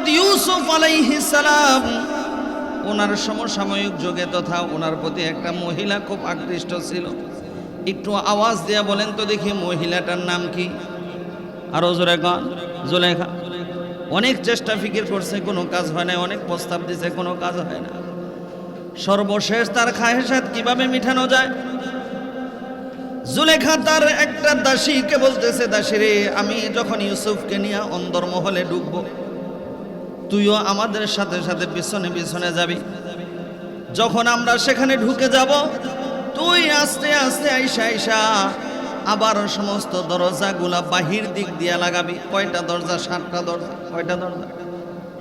হজরত ইউসুফ সালাম, ওনার সমসাময়িক যুগে তথা ওনার প্রতি একটা মহিলা খুব আকৃষ্ট ছিল। একটু আওয়াজ দিয়া বলেন তো দেখি মহিলাটার নাম কি? আর জোরে গান জুলেখা অনেক চেষ্টা ফিকির করছে, কোনো কাজ হয় না অনেক প্রস্তাব দিছে, কোনো কাজ হয় না। সর্বশেষ তার খাহেসাত কীভাবে মিঠানো যায়? জুলেখা তার একটা দাসীকে বলতেছে, দাসী রে, আমি যখন ইউসুফকে নিয়ে অন্দরমহলে ঢুকবো তুইও আমাদের সাথে সাথে পিছনে পিছনে যাবি। যখন আমরা সেখানে ঢুকে যাব, তুই আস্তে আস্তে আইসা আইসা আবার সমস্ত দরজাগুলা বাহির দিক দিয়া লাগাবি। কয়টা দরজা? সাতটা দরজা। কয়টা দরজা?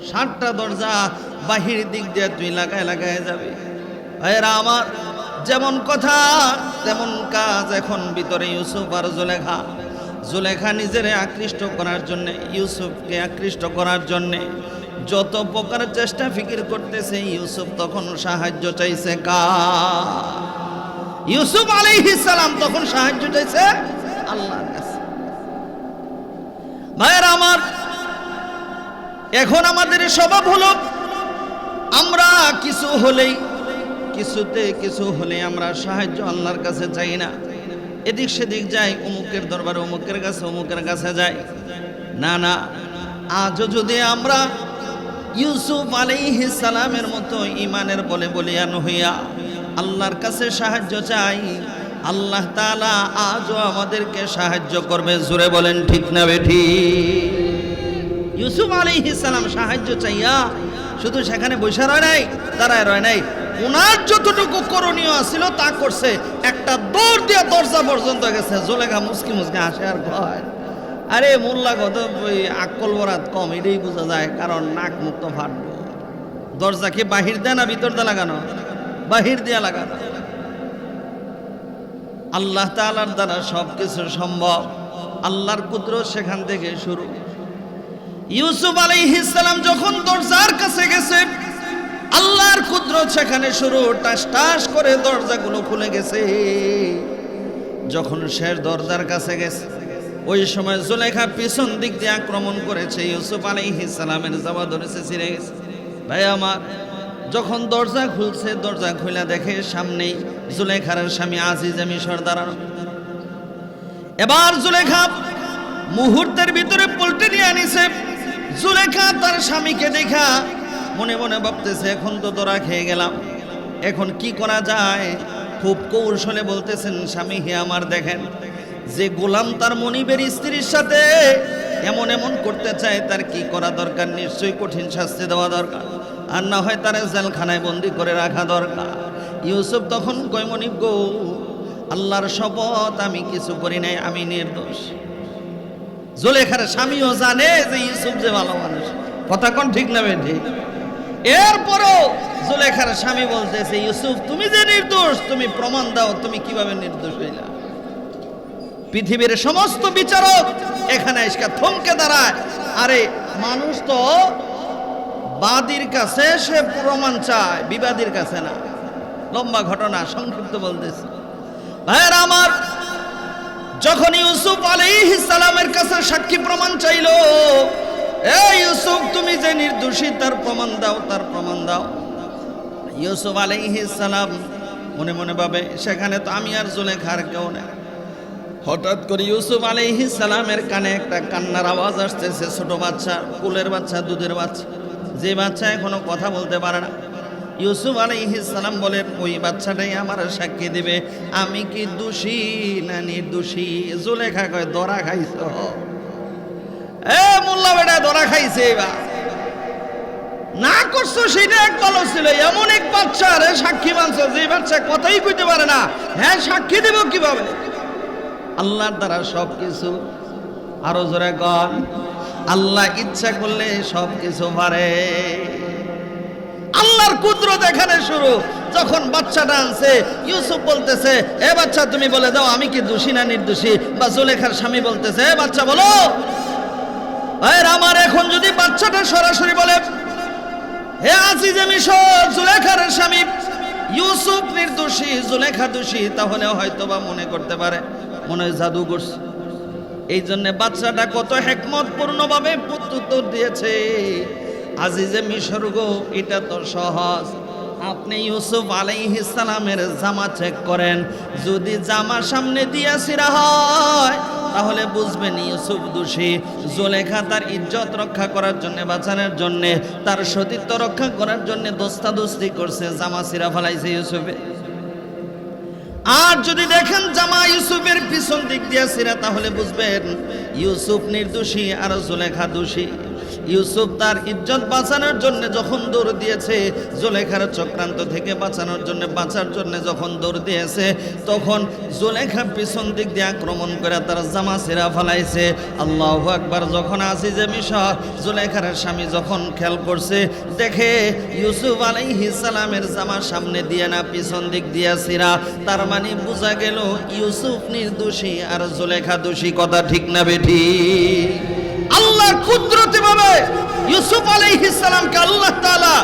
সাতটা দরজা বাহির দিক দিয়ে তুই লাগায় লাগায় যাবি। ভাইয়েরা আমার, যেমন কথা, তেমন কাজ এখন ভিতরে ইউসুফ আর জুলেখা। জুলেখা নিজের আকৃষ্ট করার জন্যে, ইউসুফকে আকৃষ্ট করার জন্যে যত প্রকার চেষ্টা ফিকির করতেছে, ইউসুফ তখন সাহায্য চাইছে কা ইউসুফ আলাইহিস সালাম তখন সাহায্য চাইছে আল্লাহর কাছে। ভাইয়ের আমার, এখন আমাদের স্বভাব হলো, আমরা কিছু হলেই, কিছুতে কিছু হলে আমরা সাহায্য আল্লাহর কাছে চাই না। এদিক সেদিক যাই অমুকের দরবারে অমুকের কাছে অমুকের কাছে যাই না না, আজও যদি আমরা ইউসুফ আলাইহিস সালামের মতো ইমানের বলে বলিয়ান হইয়া, আল্লাহর কাছে সাহায্য চাই। আল্লাহ তালা আজও আমাদেরকে সাহায্য করবে। জোরে বলেন, ঠিক না বেঠি ইউসুফ আলাইহিস সালাম সাহায্য চাইয়া শুধু সেখানে বসে রয় নাই, দাঁড়ায় রয় নাই। ওনার যতটুকু করণীয় ছিল তা করছে। একটা দৌড় দিয়া দরজা পর্যন্ত গেছে। জোলেখা মুসকি মুসকি আসে আর কয়। আরে মোল্লা কত আকল বরাত কম, এটাই বোঝা যায়, কারণ নাক মুক্ত দরজা কি বাহির দেয় না ভিতর দিয়ে লাগানো? বাহির দিয়ে লাগানো। আল্লাহ তাআলার দ্বারা সব কিছু সম্ভব। আল্লাহর কুদরত সেখান থেকে শুরু। ইউসুফ আলাইহিস সালাম যখন দরজার কাছে গেছে, আল্লাহর কুদরত সেখানে শুরু। টাস টাস করে দরজাগুলো খুলে গেছে। যখন শেষ দরজার কাছে গেছে ওই সময় জুলেখা পিছন দিক দিয়ে আক্রমণ করেছে, ইউসুফ আলাইহিস সালামের জামা ধরেছে ছিঁড়ে গেছে। ভাই আমার, যখন দরজা খুলছে, দরজা খুলে দেখে সামনেই জুলেখার স্বামী আজিজ আমি দাঁড়ানো এবার জুলেখা মুহূর্তের ভিতরে পল্টে নিয়ে আনিছে। জুলেখা তার স্বামীকে দেখা মনে মনে ভাবতেছে, এখন তো দরা খেয়ে গেলাম। এখন কি করা যায়? খুব কৌশলে বলতেছেন, স্বামী, হে আমার দেখেন। যে গোলাম তার মনিবের স্ত্রীর সাথে এমন এমন করতে চায়, তার কি করা দরকার? নিশ্চয়ই কঠিন শাস্তি দেওয়া দরকার। আর না হয় তার জেলখানায় বন্দি করে রাখা দরকার। ইউসুফ তখন কয়, মনিব গো, আল্লাহর শপথ আমি কিছু করি নাই, আমি নির্দোষ। জোলেখার স্বামীও জানে যে ইউসুফ যে ভালো মানুষ। কথা কোন ঠিক না ঠিক এরপরও জোলেখার স্বামী বলতেছে, ইউসুফ, তুমি যে নির্দোষ, তুমি প্রমাণ দাও, তুমি কীভাবে নির্দোষ হইলা? পৃথিবীর সমস্ত বিচারক এখানে এসে থমকে দাঁড়ায়। আরে, মানুষ তো বাদীর কাছে সে প্রমাণ চায়, বিবাদীর কাছে না। লম্বা ঘটনা, সংক্ষিপ্ত বলতেছি। ভাইয়ের আমার, যখন ইউসুফ সালামের কাছে সাক্ষী প্রমাণ চাইলো এই ইউসুফ, তুমি যে নির্দোষী, তার প্রমাণ দাও, তার প্রমাণ দাও। ইউসুফ সালাম মনে মনে ভাবে, সেখানে তো আমি আর জুলেখার কেউ নেই। হঠাৎ করে ইউসুফ আলাইহিস সালামের কানে একটা কান্নার আওয়াজ আসতেছে ছোট বাচ্চা, কুলের বাচ্চা, দুধের বাচ্চা। যে বাচ্চা এখনও কথা বলতে পারে না। ইউসুফ আলাইহিস সালাম বলেন, ওই বাচ্চাটাই আমার সাক্ষী দিবে। আমি কি দোষী না নির্দোষী? জুলেখা কয় দরা খাইছ। এ মোল্লা বেটা দরা খাইছে এবার। না করছ, সেটা এক ভালো ছিল। এমন এক বাচ্চা রে সাক্ষী মানছো, যে বাচ্চা কথাই কইতে পারে না। হ্যাঁ সাক্ষী দেব কীভাবে? আল্লাহর দ্বারা সব কিছু আরও জোরে গন আল্লাহ ইচ্ছা করলে সব কিছু পারে। আল্লাহর কুদরত এখানে শুরু। যখন বাচ্চাটা আনছে, ইউসুফ বলতেছে, এ বাচ্চা, তুমি বলে দাও, আমি কি দোষী না নির্দোষী? বা জুলেখার স্বামী বলতেছে, এ বাচ্চা, বলো। আমার এখন যদি বাচ্চাটা সরাসরি বলে, হে আজিজ মিশর জুলেখার স্বামী, ইউসুফ নির্দোষী, জুলেখা দোষী তাহলে হয়তো বা মনে করতে পারে। মনে হয় জাদু করছে। এই জন্য বাচ্চাটা কত হেকমত পূর্ণভাবে উত্তর দিয়েছে। আজিজে মিশর গো, এটা তো সহজ। আপনি ইউসুফ সালামের জামা চেক করেন। যদি জামা সামনে দিয়া সিরা হয়, তাহলে বুঝবেন ইউসুফ দোষী। জোলেখা তার ইজ্জত রক্ষা করার জন্য, বাঁচানোর জন্য, তার সতীত্ব রক্ষা করার জন্য দোস্তাদোস্তি করছে, জামা সিরা ফেলাইছে ইউসুফে। আর যদি দেখেন জামা ইউসুফের পিছন দিক দিয়ে সিরা তাহলে বুঝবেন, ইউসুফ নির্দোষী আর জুলেখা দোষী। ইউসুফ তার ইজ্জত বাঁচানোর জন্য যখন দৌড় দিয়েছে, জোলেখার চক্রান্ত থেকে বাঁচানোর জন্য, বাঁচার জন্য যখন দৌড় দিয়েছে, তখন জোলেখা পিছন দিক দিয়ে আক্রমণ করে তার জামা সিরা ফেলাইছে। আল্লাহ একবার যখন আসিজে মিশর জোলেখার স্বামী যখন খেয়াল করছে, দেখে ইউসুফ সালামের জামা সামনে দিয়ে না, পিছন দিক দিয়ে সিরা তার মানে বোঝা গেল ইউসুফ নির্দোষী আর জোলেখা দোষী, কথা ঠিক না বেঠি আল্লাহ কুদরতি ভাবে ইউসুফ আলাইহিস সালামকে আল্লাহ তাআলা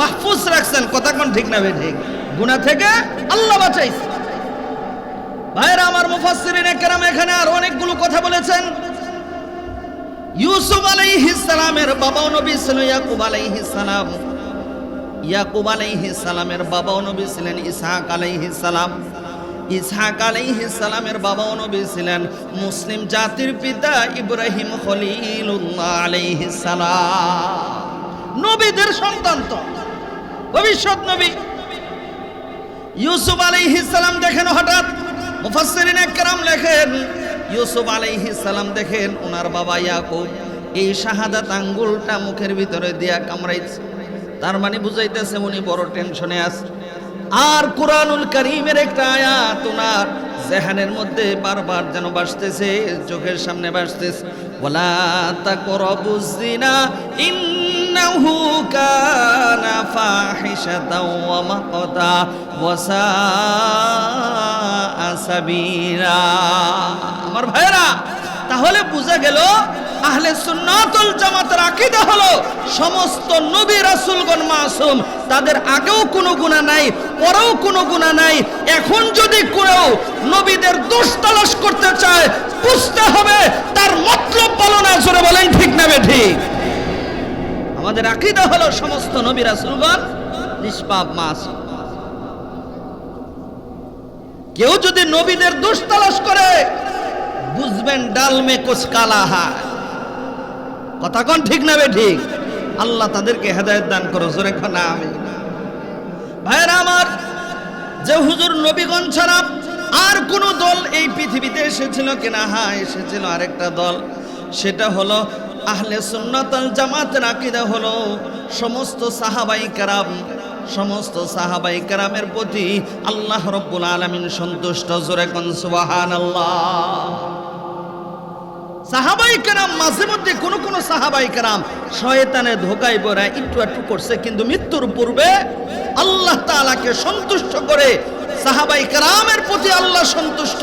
মাহফুজ রাখছেন। কথা কোন ঠিক না বেঠি গুনাহ থেকে আল্লাহ বাঁচাইছে। ভাইরা আমার মুফাসসিরিনে কেরাম এখানে আর অনেকগুলো কথা বলেছেন। ইউসুফ আলাইহিস সালামের বাবাও নবী ছিল ইয়াকুব আলাইহিস সালাম। ইয়াকুব আলাইহিস সালামের বাবাও নবী ছিলেন, ইসহাক আলাইহিস সালাম। ইসহাক সালামের বাবাও নবী ছিলেন মুসলিম জাতির পিতা ইব্রাহিম খলিলুল্লাহ সালাম। নবীদের সন্তান তো। ভবিষ্যৎ নবী। ইউসুফ সালাম দেখেন হঠাৎ মুফাসসিরিন একরাম লেখেন, ইউসুফ সালাম দেখেন ওনার বাবা ইয়াকুব এই শাহাদাত আঙ্গুলটা মুখের ভিতরে দিয়া কামড়াইছে। তার মানে বুঝাইতেছে উনি বড় টেনশনে আছে। আর কোরআনুল করিমের একটা আয়াত ওনার জেহানের মধ্যে বারবার যেন বাসতেছে, চোখের সামনে বাসতেছে। ওলা তাকরাবুজ জিনা ইন্নাহু কানা ফাহিশাতাও ওয়া মাকতা ওয়া সাবিরা আমার ভাইরা তাহলে বোঝা গেল আহলে সুন্নাতুল জামাতের আকীদা হলো সমস্ত নবী রাসূলগণ মাসুম। তাদের আগেও কোনো গুনাহ নাই, পরেও কোনো গুনাহ নাই। এখন যদি কেউ নবীদের দোষ তালাশ করতে চায়, বুঝতে হবে তার মতলব বলো না জোরে বলেন, ঠিক না ঠিক? আমাদের আকীদা হলো সমস্ত নবী রাসূলগণ নিষ্পাপ মাসুম। কেউ যদি নবীদের দোষ তালাশ করে বুঝবেন ডাল মে কুছ কালা হয় কথা কোন ঠিক না ঠিক? আল্লাহ তাদেরকে হেদায়েত দান করো, জোরে খানা আমি আমার, যে হুজুর নবীগণ ছাড়া আর কোন দল এই পৃথিবীতে এসেছিল কিনা? হ্যাঁ এসেছিল আরেকটা দল। সেটা হলো আহলে সুন্নাতাল জামাতের আকীদা হলো সমস্ত সাহাবাই কারাম, সমস্ত সাহাবাই কারামের প্রতি আল্লাহ রব্বুল আলামিন সন্তুষ্ট, জোরে কোন সুবহানাল্লাহ। সাহাবাই কেরাম মাঝে মধ্যে কোন কোন সাহাবাই কেরাম শয়তানের ধোকায় পড়া একটু একটু করছে, কিন্তু মৃত্যুর পূর্বে আল্লাহ তাআলাকে সন্তুষ্ট করে সাহাবাই কেরামের প্রতি আল্লাহ সন্তুষ্ট,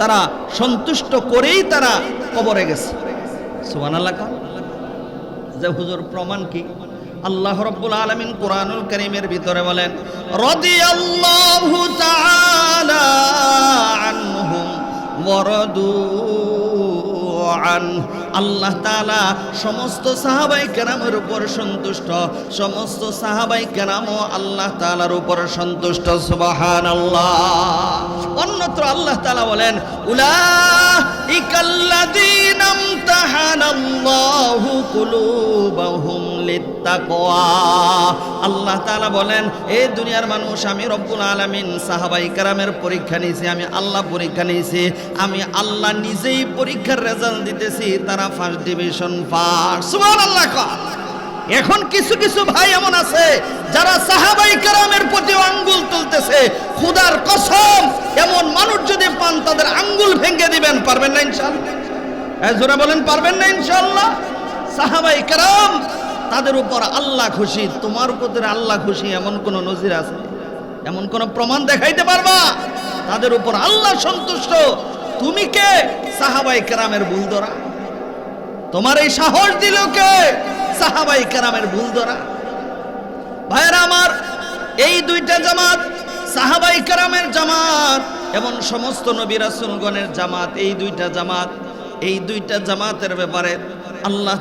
তারা সন্তুষ্ট করেই তারা কবরে গেছে সুবহানাল্লাহ কন। যে হুজুর প্রমাণ কি আল্লাহ রব্বুল আলামিন কোরআনুল কারীমের ভিতরে বলেন, রাদিয়াল্লাহু তাআলা আনহুম আন আল্লাহ তালা সমস্ত সাহাবাই কেরামের উপর সন্তুষ্ট, সমস্ত সাহাবাই কেরামও আল্লাহ তালার উপর সন্তুষ্ট সুবাহান আল্লাহ অন্যত্র আল্লাহ তালা বলেন, উলাইকাল্লাযীনা আমতাহানাল্লাহু কুলুবাহুম লিত্তাকওয়া। আল্লাহ তাআলা বলেন এই দুনিয়ার মানুষ, আমি রব্বুল আলামিন সাহাবাই কেরামের পরীক্ষা নিয়েছি, আমি আল্লাহ পরীক্ষা নিয়েছি, আমি আল্লাহ নিজেই পরীক্ষার রেজাল্ট দিতেছি, তারা ফার্স্ট ডিভিশন পাস এখন কিছু কিছু ভাই এমন আছে যারা সাহাবাই কেরামের প্রতি আঙ্গুল তুলতেছে খুদার কসম এমন মানুষ যদি পান তাদের আঙ্গুল ভেঙে দিবেন পারবেন না ইনশাআল্লাহ? হ্যাঁ, জোরে বলেন পারবেন না ইনশাআল্লাহ? সাহাবাই কেরাম তাদের উপর আল্লাহ খুশি তোমার উপর আল্লাহ খুশি এমন কোন নজির আছে? এমন কোন প্রমাণ দেখাইতে পারবা? তাদের উপর আল্লাহ সন্তুষ্ট। তুমি কে? সাহাবাই কেরামের ভুল ধরা। তোমার এই সাহস দিল কে? সাহাবাই কেরামের ভুল ধরা ভাইরা আমার, এই দুইটা জামাত, সাহাবাই কেরামের জামাত এবং সমস্ত নবী রাসূলগণের জামাত, এই দুইটা জামাত, এই দুইটা জামাতের ব্যাপারে আল্লাহ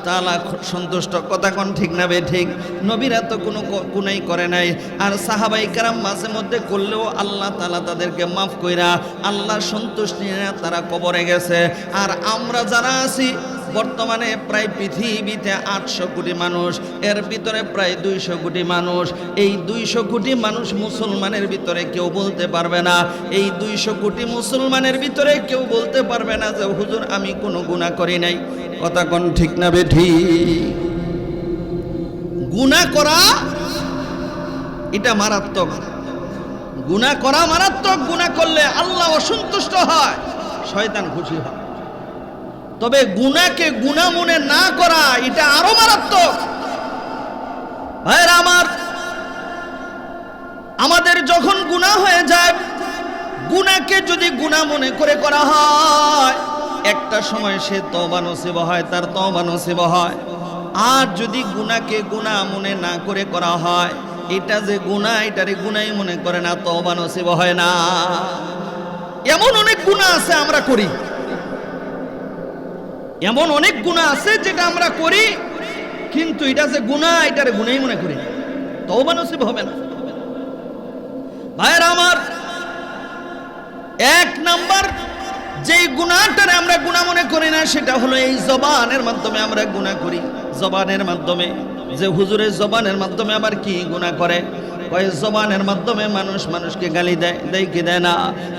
খুব সন্তুষ্ট। কথা কোন ঠিক না বে ঠিক? নবীরা তো কোনো ক- গুনাই করে নাই। আর সাহাবাই কারাম মাঝে মধ্যে করলেও আল্লাহ তাআলা তাদেরকে মাফ কইরা আল্লাহ সন্তুষ্টি নিয়ে তারা কবরে গেছে। আর আমরা যারা আছি বর্তমানে প্রায় পৃথিবীতে আটশো কোটি মানুষ, এর ভিতরে প্রায় দুইশো কোটি মানুষ। এই দুইশো কোটি মানুষ মুসলমানের ভিতরে কেউ বলতে পারবে না। এই দুইশো কোটি মুসলমানের ভিতরে কেউ বলতে পারবে না যে, হুজুর, আমি কোনো গুণা করি নাই। কথা কোন ঠিক না বে ঠিক? গুণা করা, এটা মারাত্মক। গুণা করা মারাত্মক গুণা করলে আল্লাহ অসন্তুষ্ট হয়, শয়তান খুশি হয়। তবে গুনাকে গুণা মনে না করা, এটা আরও মারাত্মক। ভাইয়েরা আমার, আমাদের যখন গুণা হয়ে যায় গুনাকে যদি গুণা মনে করে করা হয়, একটা সময় সে তবা নসিব হয়, তার তবা নসিব হয়। আর যদি গুনাকে গুণা মনে না করে করা হয়, এটা যে গুণা এটারে গুনাই মনে করে না তবা নসিব হয় না। এমন অনেক গুণা আছে আমরা করি। এমন অনেক গুণা আছে যেটা আমরা করি, কিন্তু এটা যে গুণা, এটার গুণাই মনে করি তওবা নসিব হবে না। ভাইয়ের আমার, এক নাম্বার যেই গুণাটারে আমরা গুণা মনে করি না, সেটা হলো এই জবানের মাধ্যমে আমরা গুণা করি। জবানের মাধ্যমে, যে হুজুরের জবানের মাধ্যমে আবার কি গুণা করে? কয়, জবানের মাধ্যমে মানুষ মানুষকে গালি দেয় দেয় কি দেয় না?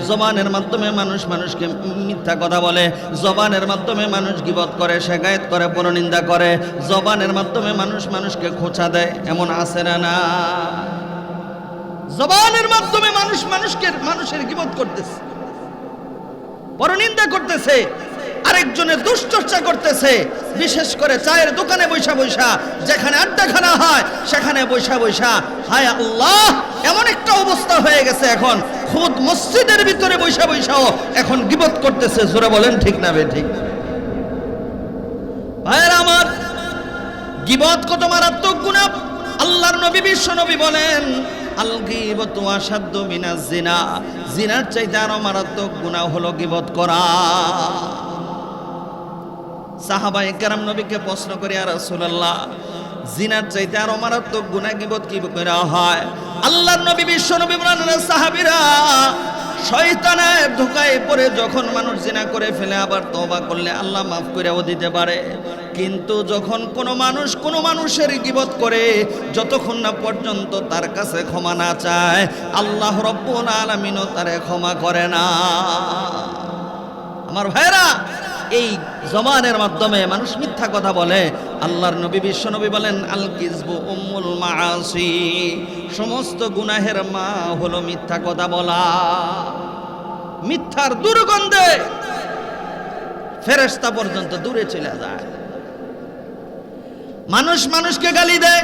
জবানের মাধ্যমে মানুষ মানুষকে মিথ্যা কথা বলে, জবানের মাধ্যমে মানুষ গিবত করে, শেখায়ত করে, পরনিন্দা করে, জবানের মাধ্যমে মানুষ মানুষকে খোঁচা দেয়, এমন আছে না না? জবানের মাধ্যমে মানুষ মানুষকে, মানুষের গিবত করতেছে, পরনিন্দা করতেছে আরেকজনের দুশ্চর্চা করতেছে, বিশেষ করে চায়ের দোকানে বৈশা বৈশা, যেখানে আড্ডাখানা হয়, সেখানে বৈশা বৈশা। হায় আল্লাহ, এমন একটা অবস্থা হয়ে গেছে এখন। খুদ মসজিদের ভিতরে বৈশা বৈশাও এখন গিবত করতেছে, জোরে বলেন ঠিক না বে ঠিক। ভাইয়ের আমার, গিবত কত মারাত্মক গুণা? আল্লাহর নবী, বিশ্ব নবী বলেন, আল গিবত আসাদ্য মিনাজ জিনা। জিনার চাইতে আরও মারাত্মক গুনাহ হলো গিবত করা। সাহাবাই কেরাম নবীকে প্রশ্ন করে আর রাসূলুল্লাহ, জিনার চাইতে আর মারাত্মক গুনাহ গিবত কি করে হয়? আল্লাহর নবী, বিশ্ব নবী বলেন, সাহাবীরা শয়তানের ধোকায় পড়ে যখন মানুষ জিনা করে ফেলে, আবার তওবা করলে আল্লাহ মাফ করেও দিতে পারে। কিন্তু যখন কোনো মানুষ কোনো মানুষের গিবত করে, যতক্ষণ না পর্যন্ত তার কাছে ক্ষমা না চায়, আল্লাহ রব্বুল আলামিনও তারে ক্ষমা করে না। আমার ভাইরা এই জমানের মাধ্যমে মানুষ মিথ্যা কথা বলে। আল্লাহর নবী, বিশ্ব নবী বলেন আল কিসবু উম্মুল মাআসি। সমস্ত গুনাহের মা হলো মিথ্যা কথা বলা। মিথ্যার দুর্গন্ধে ফেরেশতা পর্যন্ত দূরে চলে যায়। মানুষ মানুষকে গালি দেয়,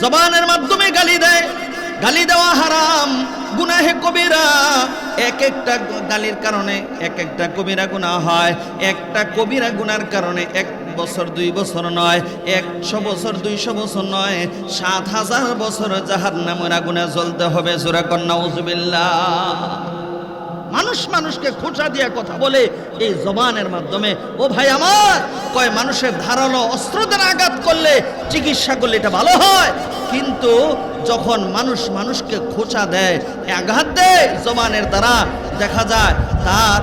জবানের মাধ্যমে গালি দেয়। গালি দেওয়া হারাম। গুনাহে কবিরা। এক একটা গালির কারণে এক একটা কবিরা গুণা হয়। একটা কবিরা গুনার কারণে এক বছর, দুই বছর নয়। একশো বছর, দুইশো বছর নয়। সাত হাজার বছর জাহার নামের আগুনে জ্বলতে হবে। সুরা কন্যা উজবিল্লাহ মানুষ মানুষকে খোঁচা দিয়ে কথা বলে এই জবানের মাধ্যমে, ও ভাই আমার, কয় মানুষের ধারালো অস্ত্র দ্বারা আঘাত করলে চিকিৎসা করলে এটা ভালো হয়? কিন্তু যখন মানুষ মানুষকে খোঁচা দেয় আঘাত দেয় জবানের দ্বারা, দেখা যায় তার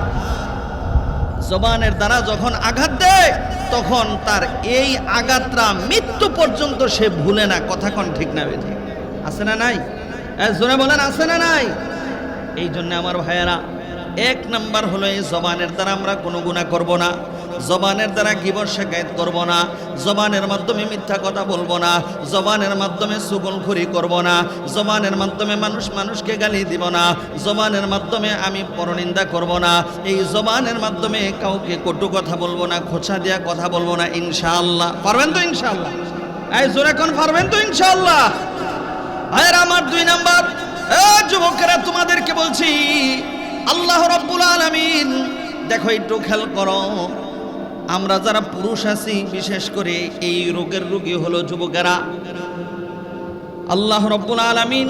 জবানের দ্বারা যখন আঘাত দেয়, তখন তার এই আঘাতটা মৃত্যু পর্যন্ত সে ভুলে না। কথা কোন ঠিক না বেঠি আছে না নাই? জোরে বলেন, আছে না নাই? এই জন্য আমার ভাইয়েরা এক নাম্বার হলো এই জবানের দ্বারা আমরা কোনো গুণা করব না। জবানের দ্বারা গিবর শেখায়ত করব না। জবানের মাধ্যমে মিথ্যা কথা বলব না। জবানের মাধ্যমে সুগলখুরি করব না। জবানের মাধ্যমে মানুষ মানুষকে গালি দিব না। জবানের মাধ্যমে আমি পরনিন্দা করব না। এই জবানের মাধ্যমে কাউকে কটু কথা বলব না, খোঁচা দিয়া কথা বলব না, ইনশাআল্লাহ। পারবেন তো ইনশাআল্লাহ? এই জোরে কোন পারবেন তো ইনশাআল্লাহ? ভাইয়ের, আমার দুই নাম্বার। যুবকেরা, তোমাদেরকে বলছি আল্লাহ রব্বুল আলামিন, দেখো একটু খেয়াল করো। আমরা যারা পুরুষ আছি, বিশেষ করে এই রোগের রোগী হলো যুবকেরা। আল্লাহ রব্বুল আলামিন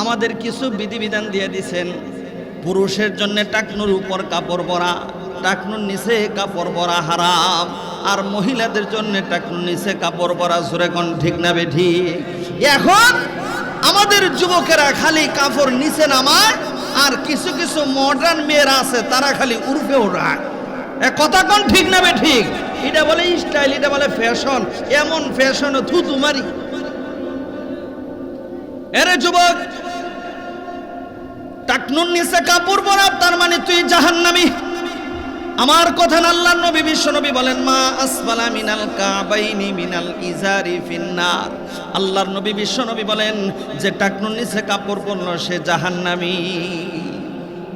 আমাদের কিছু বিধিবিধান দিয়ে দিছেন। পুরুষের জন্য টাকনুর উপর কাপড় পরা, টাকনুর নিচে কাপড় পরা হারাম। আর মহিলাদের জন্য টাকনুর নিচে কাপড় পরা সুরে কোন ঠিক না বে ঠিক? এখন আমাদের যুবকেরা খালি কাপড় নিচে নামায় আর কিছু কিছু মডার্ন মেয়েরা আছে, তারা খালি উর্ফে উড়ায়। কথা কোন ঠিক না বে ঠিক? এটা বলে স্টাইল এটা বলে ফ্যাশন এমন ফ্যাশন থু মারি। এরে যুবক টাকনুন নিচে কাপড় পরা, তার মানে তুই জাহান্নামী। আমার কথা আল্লাহ নবী, বিশ্ব নবী বলেন, মা আসফালা মিনাল কাবাইনি মিনাল ইজারি ফিন্নার। আল্লাহর নবী, বিশ্ব নবী বলেন, যে টাকনুর নিচে কাপড় পরলো, সে জাহান্নামী।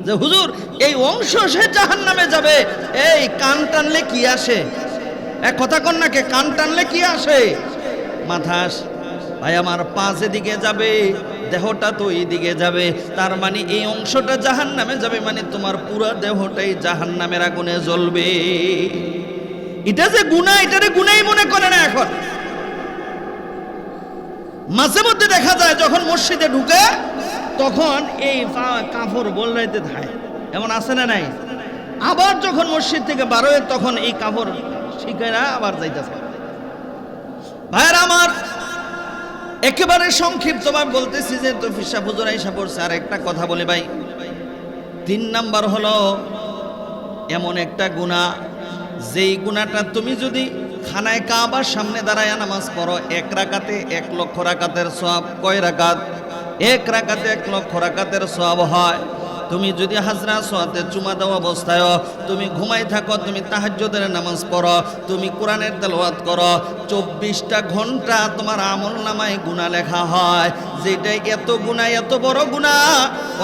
যে হুজুর, এই অংশ সে জাহান্নামে যাবে, এই কান টানলে কি আসে? এক কথা কন নাকে কান টানলে কি আসে? মাথা আসে। ভাই, আমার পা যেদিকে যাবে দেহটা তো এই দিকে যাবে, তার মানে এই অংশটা জাহান নামে যাবে মানে তোমার পুরো দেহটাই জাহান নামের আগুনে জ্বলবে। এটা যে গুণা এটারে গুনাই মনে করে না এখন। মাঝে মধ্যে দেখা যায় যখন মসজিদে ঢুকে, তখন এই পা- কাপড় বলরাইতে থাকে এমন আছে না নাই? আবার যখন মসজিদ থেকে বারোয় তখন এই কাপড় শিখে না আবার যাইতেছে। ভাইয়ের আমার একেবারে সংক্ষিপ্ত ভাবে বলতেছি যে তো ফিসা হুজুর আইসা পড়ছে, আর একটা কথা বলে ভাই। তিন নাম্বার হলো, এমন একটা গুণা যেই গুণাটা তুমি যদি খানায় কাবার সামনে দাঁড়ায় নামাজ পড়ো, এক রাকাতে এক লক্ষ রাকাতের সব কয় রাকাত? এক রাকাতে এক লক্ষ রাকাতের সব হয়। তুমি যদি হাজরা সোয়াতে চুমা দেওয়া অবস্থায়, তুমি ঘুমাই থাকো, তুমি তাহাজ্জুদের নামাজ পড়ো, তুমি কোরআনের তেলাওয়াত করো, চব্বিশটা ঘণ্টা তোমার আমল নামায় গুণা লেখা হয়। যেটা এত গুণা এত বড় গুণা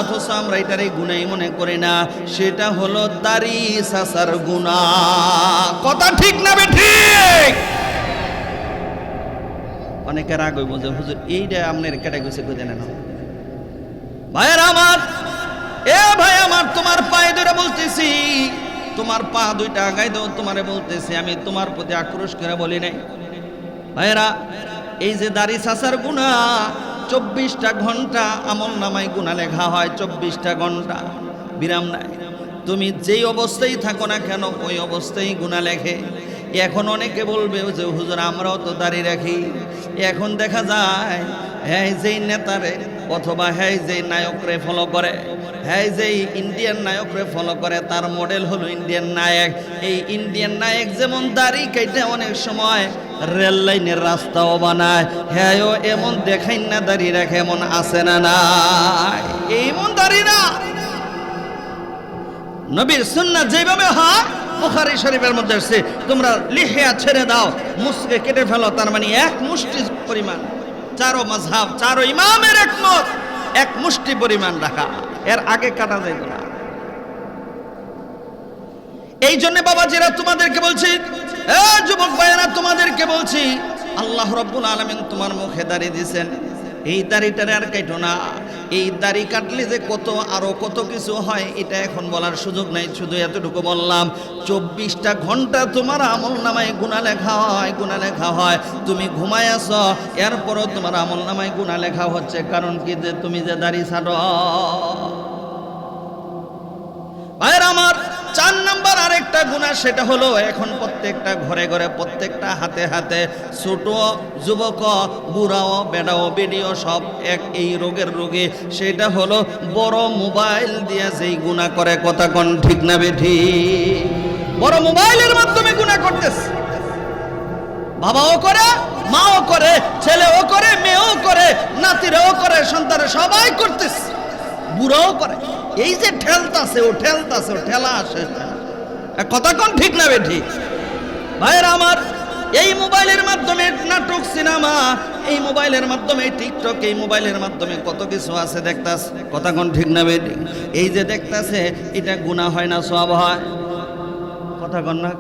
অথচ আমরা এটার এই গুণাই মনে করি না। সেটা হলো দাড়ি সাসার গুণা কথা ঠিক না ঠিক? অনেকে রাগ হইব যে, হুজুর, এইটা আপনার কেটে গেছে দেন না ভাইয়ের আমার আমার তোমার পায়ে ধরে বলতেছি। তোমার পা দুইটা আগাই দাও, তোমারে বলতেছি, আমি তোমার প্রতি আক্রোশ করে বলি নাই। ভাইরা এই যে দাড়ি সাসার গুণা, চব্বিশটা ঘণ্টা আমল নামাই গুণা লেখা হয়, চব্বিশটা ঘণ্টা। বিরাম নাই। তুমি যেই অবস্থায় থাকো না কেন, ওই অবস্থায় গুণা লেখে। এখন অনেকে বলবে যে, হুজুর, আমরাও তো দাড়ি রাখি। এখন দেখা যায় হ্যাঁ যেই নেতারে অথবা হ্যাঁ যেই নায়করে ফলো করে হ্যাঁ যেই ইন্ডিয়ান নায়করে ফলো করে, তার মডেল হলো ইন্ডিয়ান নায়ক। এই ইন্ডিয়ান নায়ক যেমন দাড়ি কেটে অনেক সময় রেল লাইনের রাস্তাও বানায় হ্যাঁ এমন দেখাই না দাঁড়িয়ে রাখে এমন আছে না না এমন দাঁড়ি না। নবীর সুন্নাহ যেভাবে হয়, বুখারী শরীফের মধ্যে আসছে, তোমরা লিহিয়া ছেড়ে দাও, মুসকে কেটে ফেলো, তার মানে এক মুষ্টি পরিমাণ। চারো মজহাব চারো ইমামের একমত। এক মুষ্টি পরিমাণ রাখা। এর আগে কাটা যায় না। এই জন্য বাবা বাবাজিরা তোমাদেরকে বলছি যুবক ভাইয়েরা, তোমাদেরকে বলছি, আল্লাহ রব্বুল আলমিন তোমার মুখে দাঁড়িয়ে দিয়েছেন। এই দাড়িটারে আর কেটো না। এই দাড়ি কাটলে যে কত আরও কত কিছু হয়, এটা এখন বলার সুযোগ নাই, শুধু এতটুকু বললাম। চব্বিশটা ঘণ্টা তোমার আমল নামায় গুণা লেখা হয়, গুণা লেখা হয়। তুমি ঘুমাই আস এরপরও তোমার আমল নামায় গুণা লেখা হচ্ছে, কারণ কি যে তুমি যে দাড়ি ছাড়ো। আমার আরেকটা গুণা সেটা হলো এখন প্রত্যেকটা ঘরে ঘরে প্রত্যেকটা হাতে হাতে ছোট যুবক, বুড়াও, বেড়াও, বেডিও সব এক এই রোগের রোগে। সেটা হলো বড় মোবাইল দিয়ে যেই গুণা করে কথা কোন ঠিক না বেঠি? বড় মোবাইলের মাধ্যমে গুণা করতেছে। বাবাও করে, মাও করে, ছেলেও করে, মেয়েও করে, নাতিরাও করে সন্তানের সবাই করতেছে। বুড়াও করে। এই যে ঠেলতাছে, ও ঠেলতাছে, ও ঠেলা আসে কথা ঠিক না বেঠি ভাইয়ের আমার, এই মোবাইলের মাধ্যমে নাটক, সিনেমা, এই মোবাইলের মাধ্যমে টিকটক, এই মোবাইলের মাধ্যমে কত কিছু আছে দেখতাস? কথা কোন ঠিক না বেঠি এই যে দেখতাছে, এটা গুণা হয় না সব হয়? কথা না?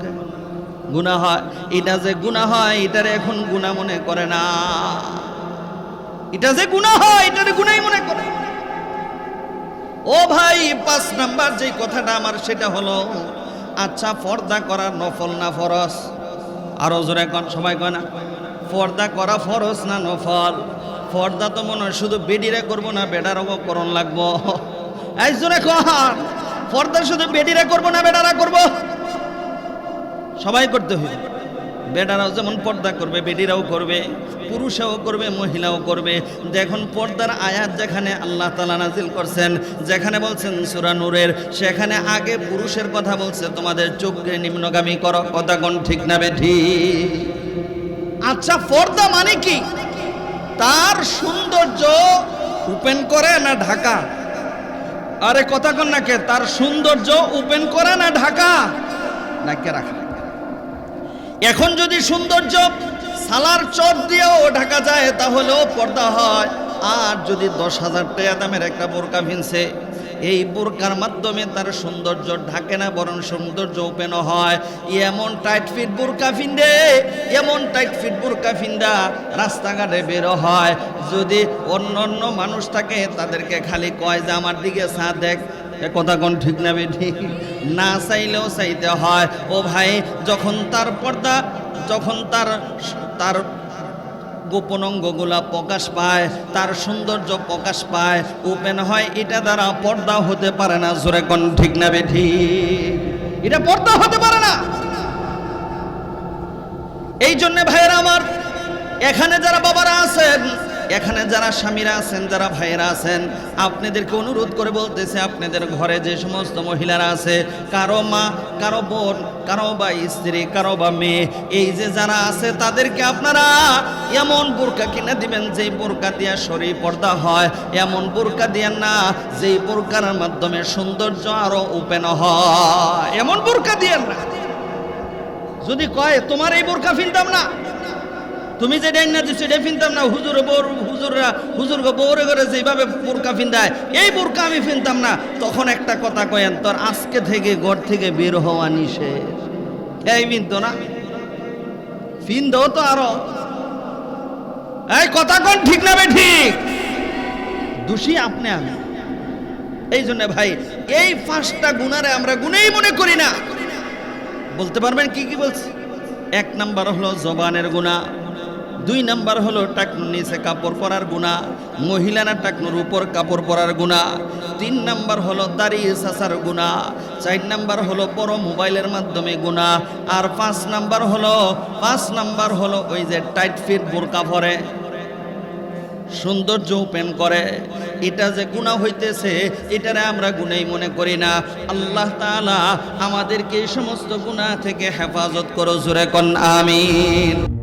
গুণা হয়। এটা যে গুণা হয়, এটারে এখন গুণা মনে করে না। এটা যে গুণা হয়, এটারে গুণাই মনে করে ও ভাই, পাঁচ নাম্বার যে কথাটা আমার, সেটা হলো আচ্ছা পর্দা করা নফল না ফরস আরও জোরে কন, সবাই কয় না। পর্দা করা ফরস না নফল? পর্দা তো মনে হয় শুধু বেডিরে করব না বেডারও করণ লাগবো। এই জোরে কন, পর্দা শুধু বেডিরে করব না, বেডারা করব? সবাই করতে হবে বেডারাও যেমন পর্দা করবে বেডিরাও করবে, পুরুষও করবে, মহিলাও করবে। দেখুন, পর্দার আয়াত যেখানে আল্লাহ তালা নাজিল করছেন, যেখানে বলছেন সুরা নূরের, সেখানে আগে পুরুষের কথা বলছে, তোমাদের চোখকে নিম্নগামী করো কথা কোন ঠিক না বেঠি। আচ্ছা পর্দা মানে কি? তার সৌন্দর্য ওপেন করে না ঢাকা? আরে কথা কন নাকে তার সৌন্দর্য ওপেন করে না ঢাকা? নাকে রাখা? এখন যদি সৌন্দর্য সালার চট দিয়েও ঢাকা যায়, তাহলেও পর্দা হয়। আর যদি দশ হাজার টাকা দামের একটা বোরকা ভিনছে, এই বোরকার মাধ্যমে তার সৌন্দর্য ঢাকে না, বরং সৌন্দর্য ওপেন হয়। এমন টাইট ফিট বোরকা ফিন্দে এমন টাইট ফিট বোরকা ফিন্দা রাস্তাঘাটে বের হয়। যদি অন্য অন্য মানুষ থাকে, তাদেরকে খালি কয় যে, আমার দিকে চা দেখ। কথা কোন ঠিক না বেঠি? না চাইলেও চাইতে হয়। ও ভাই, যখন তার পর্দা, যখন তার তার গোপন অঙ্গগুলা প্রকাশ পায়, তার সৌন্দর্য প্রকাশ পায়, ওপেন হয়, এটা দ্বারা পর্দা হতে পারে না, জোরে কোন ঠিক না বেঠি? এটা পর্দা হতে পারে না। এই জন্য ভাইয়েরা আমার, এখানে যারা বাবারা আছেন এখানে যারা স্বামীরা আছেন, যারা ভাইয়েরা আছেন, আপনাদেরকে অনুরোধ করে বলতেছে, আপনাদের ঘরে যে সমস্ত মহিলারা আছে, কারও মা, কারও বোন, কারও বা স্ত্রী, কারও বা মেয়ে, এই যে যারা আছে, তাদেরকে আপনারা এমন বোরকা কিনে দিবেন, যেই বোরকা দিয়া শরীর পর্দা হয়। এমন বোরকা দিয়েন না, যেই বোরকার মাধ্যমে সৌন্দর্য আরও ওপেন হয়। এমন বোরকা দিয়েন না। যদি কয়, তোমার এই বোরকা ফিনতাম না? তুমি যে ডাইন না দিচ্ছ এটা ফিনতাম না। হুজুর বউর হুজুররা হুজুর বউরে করে যেভাবে বোরকা ফিন্দায়, এই বোরকা আমি ফিনতাম না। তখন একটা কথা কয়েন, তোর আজকে থেকে ঘর থেকে বের হওয়া নিষেধ। এই ফিনতো না? ফিনদো তো আরও। এই কথা কোন ঠিক না ঠিক দোষী আপনি আমি। এই জন্য ভাই, এই পাঁচটা গুণারে আমরা গুণেই মনে করি না। বলতে পারবেন কি কি বলছি? এক নাম্বার হলো জবানের গুণা দুই নাম্বার হলো টাকনুর নিচে কাপড় পরার গুণা মহিলারা টাকনুর উপর কাপড় পরার গুণা। তিন নাম্বার হলো দাঁড়িয়ে চাচার গুণা, চার নাম্বার হলো বড় মোবাইলের মাধ্যমে গুণা, আর পাঁচ নাম্বার হলো, পাঁচ নাম্বার হলো ওই যে টাইট ফিট বোরকা পরে। সৌন্দর্য ওপেন করে। এটা যে গুণা হইতেছে, এটারে আমরা গুণেই মনে করি না। আল্লাহ তাআলা আমাদেরকে এই সমস্ত গুণা থেকে হেফাজত করো, জোরে কন, আমিন।